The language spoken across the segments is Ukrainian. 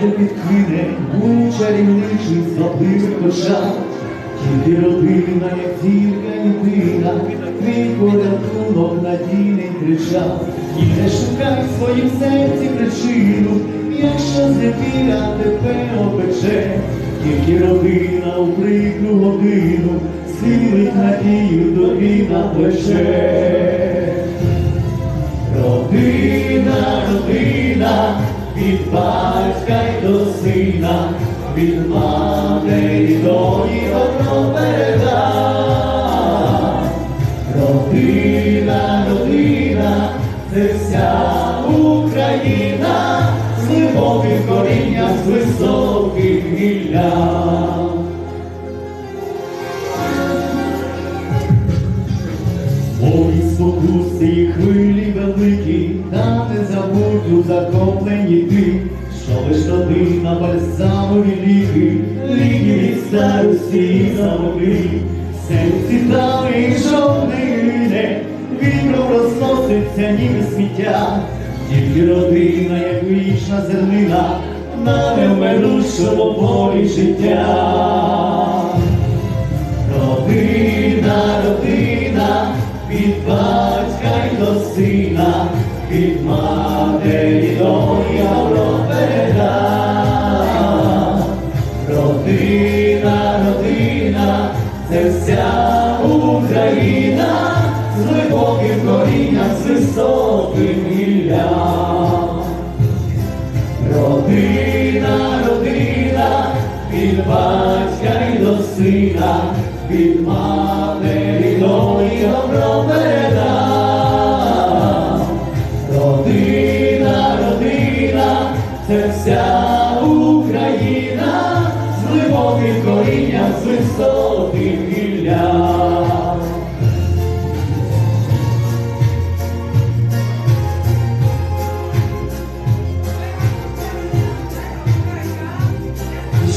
завжди підкине у чарівничих злобливих очах. Тільки родина, як тільки єдина, твій порятунок надійний кричав. І не шукай в своїм серці причину, якщо зневіра тебе опече, тільки родина у прикру годину, силить надію тобі на плече. Родина, родина, від батька до сина, від матері до добро переда. Родина, родина, це вся Україна, з глибоким корінням, з високим гіллям. Мої спокуси і хвилі великі, та не забудь у захоплені ти, що лиш родина бальзамові ліки, ліки від старості самоти, серці трави жовтине, вітром розноситься ніби сміття, тільки родина, як вічна зернина, на невмирущому полі життя. Родина, родина, від батька й до сина, від матері корінням, з високим гіллям. Родина, родина, від батька й до сина, від матері до його. переда.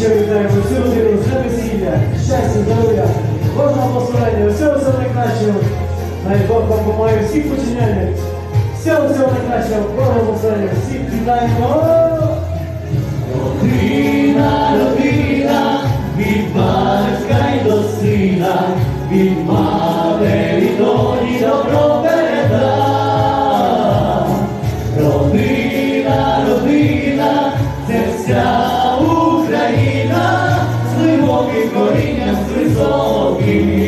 Ще вітаємо всю родину з весілля, щастя, здоров'я, кожного благословення, всього всього найкращого. Най Бог вам помагає всіх починяння. Всього всього найкращого, кожного благословення, всіх вітаємо. Родина, родина, від батька й до сина, від з корінням, з високим.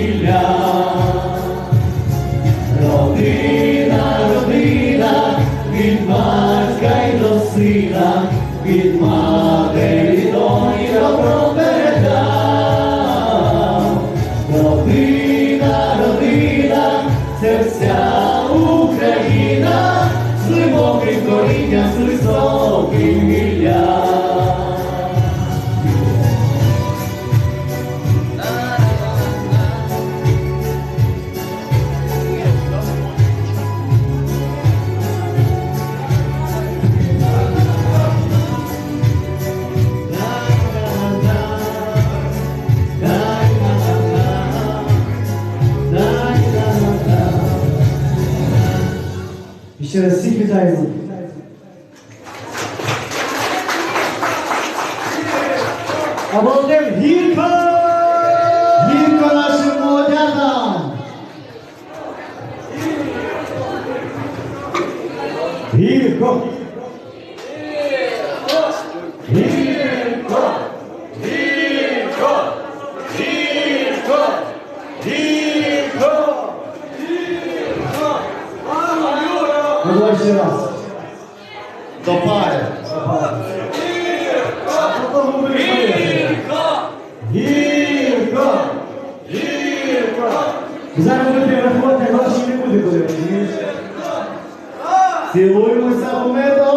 Родина, родина, від батька й до сина, від матері до добро переда. Родина, родина, це вся Україна, з корінням, з високим І ще раз всіх вітаємо. А молодим гірко! Гірко нашим молодятам! Гірко! Гірко! Ще раз. До пари. Гірка! Гірка! Зараз ми рахувати, гроші не буде коли, розумієш? Цілуємося у меду.